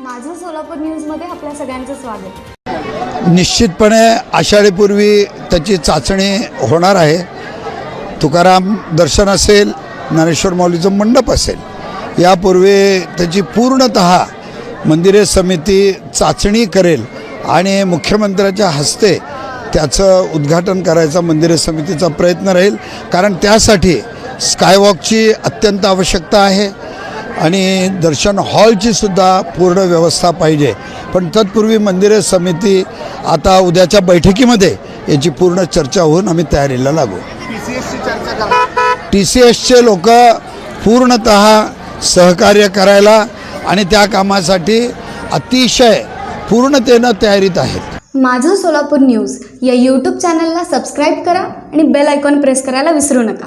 माझं सोलापूर न्यूजमध्ये आपल्या सगळ्यांचं स्वागत. निश्चितपणे आषाढीपूर्वी त्याची चाचणी होणार आहे. तुकाराम दर्शन असेल ज्ञानेश्वर माऊलीचं मंडप असेल यापूर्वी त्याची पूर्णत मंदिरे समिती चाचणी करेल आणि मुख्यमंत्र्याच्या हस्ते त्याचं उद्घाटन करायचा मंदिरे समितीचा प्रयत्न राहील. कारण त्यासाठी स्कायवॉकची अत्यंत आवश्यकता आहे. आणि दर्शन हॉलची सुद्धा पूर्ण व्यवस्था पाहिजे. पण तत्पूर्वी मंदिरे समिती आता उद्याच्या बैठकीमध्ये याची पूर्ण चर्चा होऊन आम्ही तयारीला लागू. टी सी एसचे लोक पूर्णत सहकार्य करायला आणि त्या कामासाठी अतिशय पूर्णतेनं तयारीत आहेत. माझं सोलापूर न्यूज या यूट्यूब चॅनलला सबस्क्राईब करा आणि बेल आयकॉन प्रेस करायला विसरू नका.